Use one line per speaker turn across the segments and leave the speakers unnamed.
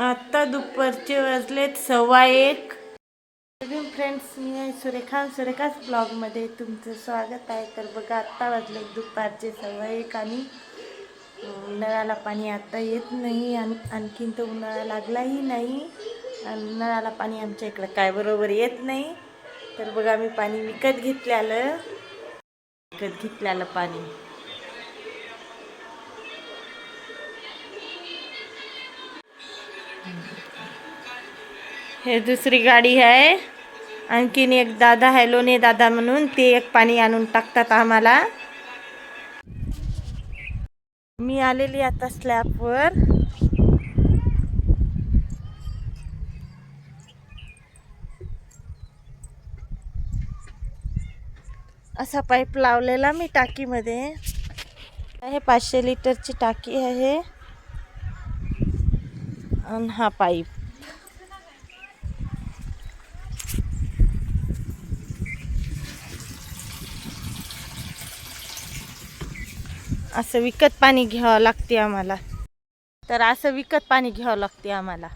आत्ता दुपारचे वाजलेत सव्वा एक. फ्रेंड्स मी आहे सुरेखा. सुरेखाच ब्लॉगमध्ये तुमचं स्वागत आहे. तर बघा आत्ता वाजले दुपारचे सव्वा एक आणि नळाला पाणी आत्ता येत नाही आणि आणखीन तर उन्हाळा लागलाही नाही. आणि नळाला पाणी आमच्या इकडं काय बरोबर येत नाही. तर बघा मी पाणी विकत घेतल्यालं. विकत घेतल्यालं पाणी. हे दुसरी गाडी आहे. आणखीन एक दादा आहे लोणे दादा म्हणून. ते एक पाणी आणून टाकतात आम्हाला. मी आलेली आता स्लॅबवर असा पाईप लावलेला मी टाकीमध्ये. हे पाचशे लिटरची टाकी आहे आणि हा पाईप. असं विकत पाणी घ्यावं लागते आम्हाला. तर असं विकत पाणी घ्यावं लागते आम्हाला.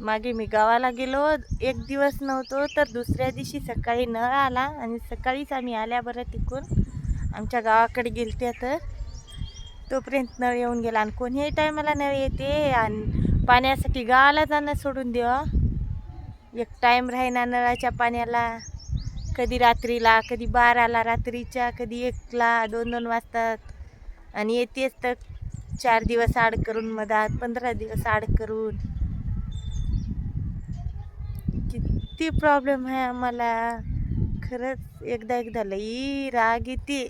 मागे मी गावाला गेलो एक दिवस नव्हतो तर दुसऱ्या दिवशी सकाळी नळ आला आणि सकाळीच आम्ही आल्या बरं तिकून. आमच्या गावाकडे गेलते तर तोपर्यंत नळ येऊन गेला आणि कोणीही टायमाला नळ येते आणि पाण्यासाठी गावाला जाणं सोडून देव एक टाईम राहीना नळाच्या पाण्याला. कधी रात्रीला कधी बाराला रात्रीच्या कधी एकला दोन दोन वाजतात. आणि येतेच तर चार दिवस आड करून मधात पंधरा दिवस आड करून. किती प्रॉब्लेम आहे आम्हाला. खरंच एकदा एकदा लई राग येते.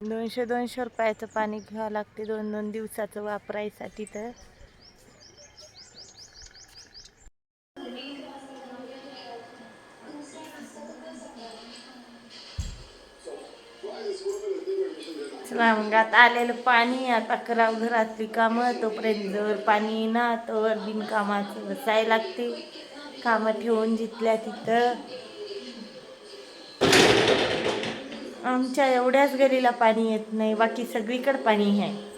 दोनशे दोनशे रुपयाचं पाणी घ्यावं लागते. दोन दोन दिवसाचं वापरायसाठी तर. चला मग आता आलेलं पाणी आता कराव घरातली कामं तोपर्यंत जर पाणी ना तोवर बिनकामाचं बसायला लागते. कामं ठेवून जिथल्या तिथं. आमच्या एवढ्याच गलीला पाणी येत नाही बाकी सगळीकडे पाणी आहे.